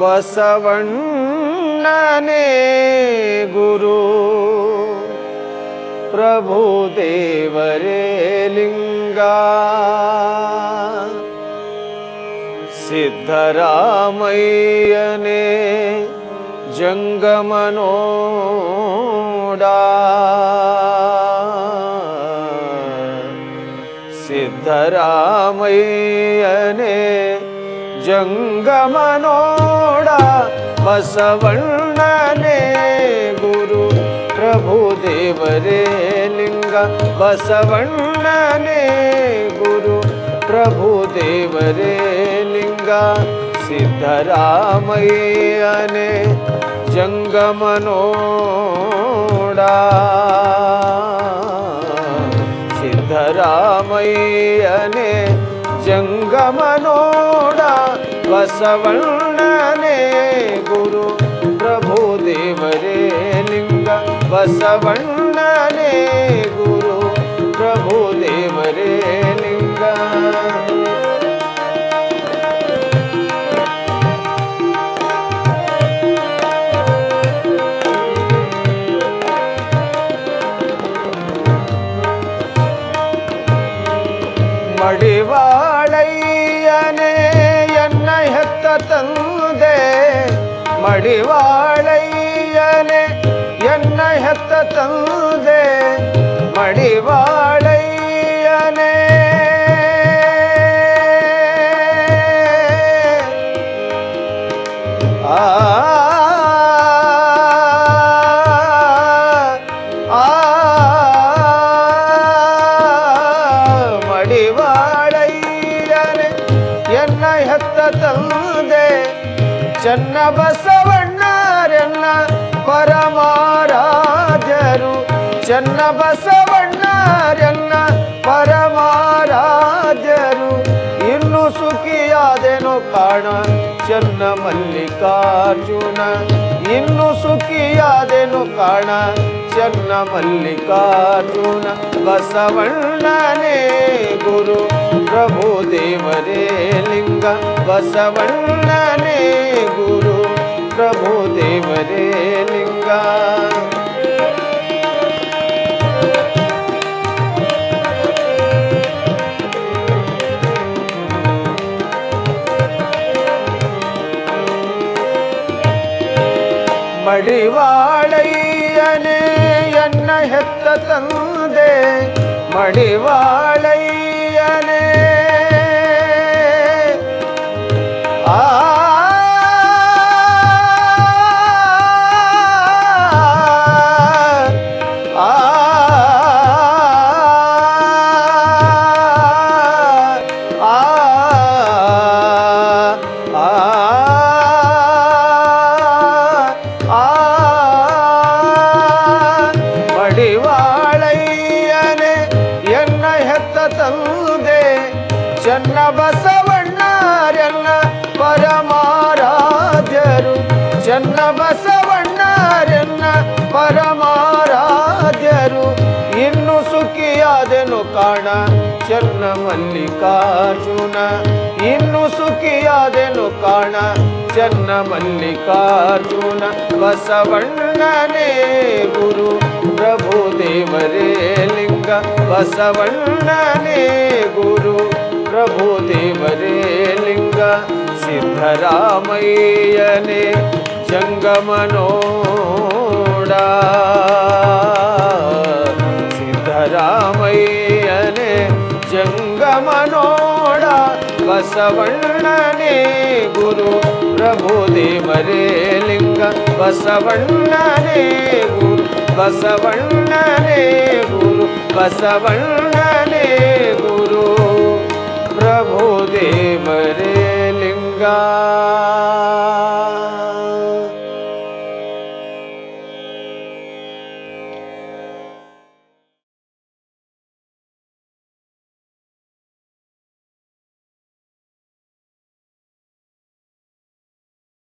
बसवण्णने गुरु। प्रभुदेव लिङ्गा। सिद्धरामयीने जङ्गमनोडा। सिद्धरामयने ಜಂಗಮನೋಡ ಬಸವಣ್ಣನೇ ಗುರು ಪ್ರಭು ದೇವರೇ ಲಿಂಗ ಬಸವಣ್ಣನೇ ಗುರು ಪ್ರಭು ದೇವರೇ ಲಿಂಗ ಸಿದ್ಧರಾಮಯ್ಯನೇ ಜಂಗಮನೋಡ ಸಿದ್ಧರಾಮಯ್ಯನೇ ಜಂಗಮನೋಡ ಬಸವಣ್ಣನೇ ಗುರು ಪ್ರಭು ದೇವರೇ ಲಿಂಗ ಬಸವಣ್ಣನೇ ಗುರು ಪ್ರಭು ದೇವರೇ ಲಿಂಗ ಮಡಿವಾಳಯ್ಯನೇ மறைந்த மடிவாழையனே என்னை ஹத்த தந்தே மடிவாழையனே ஆ மடிவாழையனே என்னை ஹத்த தந்தே ಚನ್ನ ಬಸವಣ್ಣರೆಲ್ಲ ಪರಮಾರಾಜರು ಚನ್ನ ಬಸವಣ್ಣರೆಲ್ಲ ಪರಮಾರಾಜರು ಇನ್ನು ಸುಖಿಯಾದೆನು ಕಾಣ, ಚನ್ನ ಮಲ್ಲಿಕಾರ್ಜುನ. ಇನ್ನು ಸುಖಿಯಾದೆನು ಕಾಣ, ಚನ್ನ ಮಲ್ಲಿಕಾರ್ಜುನ. ಬಸವಣ್ಣನೇ ಗುರು, ಪ್ರಭು ದೇವರೇ. ಬಸವಣ್ಣನೇ ಗುರು ಪ್ರಭು ದೇವರೇ ಲಿಂಗ ಮಡಿವಾಳಯ್ಯನೇ ಎನ್ನ ಹೆತ್ತ ತಂದೆ ಮಡಿವಾಳಯ್ಯನೇ ಚನ್ನ ಬಸವಣ್ಣರೆನ್ನ ಪರಮಾರಾಧ್ಯರು. ಚನ್ನ ಬಸವಣ್ಣರೆನ್ನ ಪರಮಾರಾಧ್ಯರು. ಇನ್ನು ಸುಖಿಯಾದೆನು ಕಾಣ ಚನ್ನ ಮಲ್ಲಿಕಾರ್ಜುನ. ಇನ್ನು ಸುಖಿಯಾದೆನು ಕಾಣ ಚನ್ನ ಮಲ್ಲಿಕಾರ್ಜುನ. ಬಸವಣ್ಣನೇ ಗುರು, ಪ್ರಭು ದೇವರೇ ಲಿಂಗ. ಬಸವಣ್ಣನೇ ಗುರು प्रभु देवरे लिङ्ग सिद्धरामय्यने जङ्गमनोडा सिद्धरामय्यने जङ्गमनोडा बसवण्णने गुरु प्रभु देवरे लिङ्ग बसवण्णने गुरु बसवण्णने गुरु बसवण्णने ਦੇਵ ਰੇ ਲਿੰਗਾ।